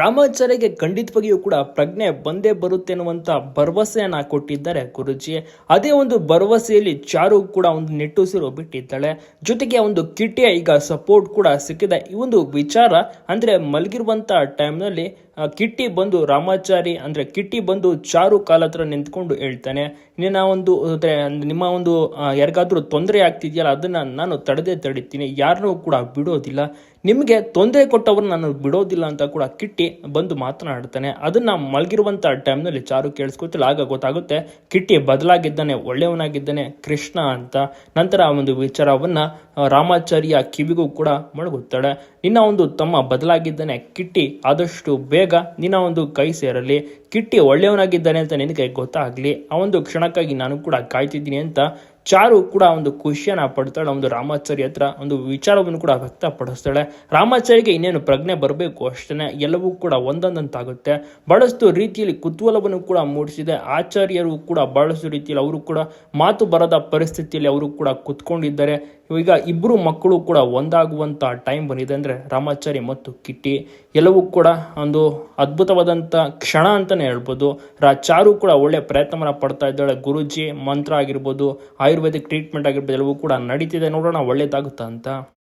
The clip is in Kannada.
ರಾಮಾಚಾರ್ಯಗೆ ಖಂಡಿತವಾಗಿಯೂ ಕೂಡ ಪ್ರಜ್ಞೆ ಬಂದೇ ಬರುತ್ತೆ ಅನ್ನುವಂಥ ಭರವಸೆಯನ್ನ ಕೊಟ್ಟಿದ್ದಾರೆ ಗುರುಜಿ. ಅದೇ ಒಂದು ಭರವಸೆಯಲ್ಲಿ ಚಾರು ಕೂಡ ಒಂದು ನೆಟ್ಟುಸಿರು ಬಿಟ್ಟಿದ್ದಾಳೆ. ಜೊತೆಗೆ ಒಂದು ಕಿಟ್ಟಿಯ ಈಗ ಸಪೋರ್ಟ್ ಕೂಡ ಸಿಕ್ಕಿದೆ. ಈ ಒಂದು ವಿಚಾರ ಅಂದ್ರೆ ಮಲಗಿರುವಂಥ ಟೈಮ್ನಲ್ಲಿ ಕಿಟ್ಟಿ ಬಂದು ರಾಮಾಚಾರಿ ಅಂದ್ರೆ ಕಿಟ್ಟಿ ಬಂದು ಚಾರು ಕಾಲ ಹತ್ರ ನಿಂತ್ಕೊಂಡು ಹೇಳ್ತಾನೆ, ನಿನ್ನ ಒಂದು ನಿಮ್ಮ ಒಂದು ಯಾರಿಗಾದರೂ ತೊಂದರೆ ಆಗ್ತಿದೆಯಲ್ಲ, ಅದನ್ನ ನಾನು ತಡೆದೇ ತಡಿತೀನಿ ಯಾರನ್ನೂ ಕೂಡ ಬಿಡೋದಿಲ್ಲ. ನಿಮಗೆ ತೊಂದರೆ ಕೊಟ್ಟವ್ರನ್ನ ನಾನು ಬಿಡೋದಿಲ್ಲ ಅಂತ ಕೂಡ ಕಿಟ್ಟಿ ಬಂದು ಮಾತನಾಡ್ತಾನೆ. ಅದನ್ನ ಮಲಗಿರುವಂತ ಟೈಮ್ನಲ್ಲಿ ಚಾರು ಕೇಳಿಸ್ಕೊತಿಲ್ಲ ಆಗ ಗೊತ್ತಾಗುತ್ತೆ, ಕಿಟ್ಟಿ ಬದಲಾಗಿದ್ದಾನೆ, ಒಳ್ಳೆಯವನಾಗಿದ್ದಾನೆ, ಕೃಷ್ಣ ಅಂತ. ನಂತರ ಆ ಒಂದು ವಿಚಾರವನ್ನ ರಾಮಾಚಾರಿಯ ರಾಮಾಚಾರ್ಯ ಕಿವಿಗೂ ಕೂಡ ಮಳಗುತ್ತಾಳೆ ನಿನ್ನ ಒಂದು ತಮ್ಮ ಬದಲಾಗಿದ್ದಾನೆ, ಕಿಟ್ಟಿ ಆದಷ್ಟು ಬೇಗ ನಿನ್ನ ಒಂದು ಕೈ ಸೇರಲಿ, ಕಿಟ್ಟಿ ಒಳ್ಳೆಯವನಾಗಿದ್ದಾನೆ ಅಂತ ನಿನಗೆ ಗೊತ್ತಾಗ್ಲಿ, ಆ ಒಂದು ಕ್ಷಣಕ್ಕಾಗಿ ನಾನು ಕೂಡ ಕಾಯ್ತಿದ್ದೀನಿ ಅಂತ ಚಾರು ಕೂಡ ಒಂದು ಖುಷಿಯನ್ನು ಪಡ್ತಾಳೆ, ಒಂದು ರಾಮಾಚಾರಿ ಹತ್ರ ಒಂದು ವಿಚಾರವನ್ನು ಕೂಡ ವ್ಯಕ್ತಪಡಿಸ್ತಾಳೆ. ರಾಮಾಚಾರ್ಯಗೆ ಇನ್ನೇನು ಪ್ರಜ್ಞೆ ಬರಬೇಕು ಅಷ್ಟೇ ಎಲ್ಲವೂ ಕೂಡ ಒಂದೊಂದಂತಾಗುತ್ತೆ. ಬಹಳಷ್ಟು ರೀತಿಯಲ್ಲಿ ಕುತೂಹಲವನ್ನು ಕೂಡ ಮೂಡಿಸಿದೆ. ಆಚಾರ್ಯರು ಕೂಡ ಬಹಳಷ್ಟು ರೀತಿಯಲ್ಲಿ ಅವರು ಕೂಡ ಮಾತು ಬರದ ಪರಿಸ್ಥಿತಿಯಲ್ಲಿ ಅವರು ಕೂಡ ಕುತ್ಕೊಂಡಿದ್ದಾರೆ. ಈಗ ಇಬ್ಬರು ಮಕ್ಕಳು ಕೂಡ ಒಂದಾಗುವಂಥ ಟೈಮ್ ಬಂದಿದೆ ಅಂದ್ರೆ ರಾಮಾಚಾರಿ ಮತ್ತು ಕಿಟ್ಟಿ. ಎಲ್ಲವೂ ಕೂಡ ಒಂದು ಅದ್ಭುತವಾದಂಥ ಕ್ಷಣ ಅಂತಾನೆ ಹೇಳ್ಬೋದು. ರಾ, ಚಾರು ಕೂಡ ಒಳ್ಳೆ ಪ್ರಯತ್ನವನ್ನ ಪಡ್ತಾ ಇದ್ದಾಳೆ. ಗುರುಜಿ ಮಂತ್ರ ಆಗಿರ್ಬೋದು ಆಯುರ್ವೇದಿಕ್ ಟ್ರೀಟ್ಮೆಂಟ್ ಆಗಿರ್ಬೋದು ಎಲ್ಲವೂ ಕೂಡ ನಡೀತಿದೆ. ನೋಡೋಣ ಒಳ್ಳೇದಾಗುತ್ತಾ ಅಂತ.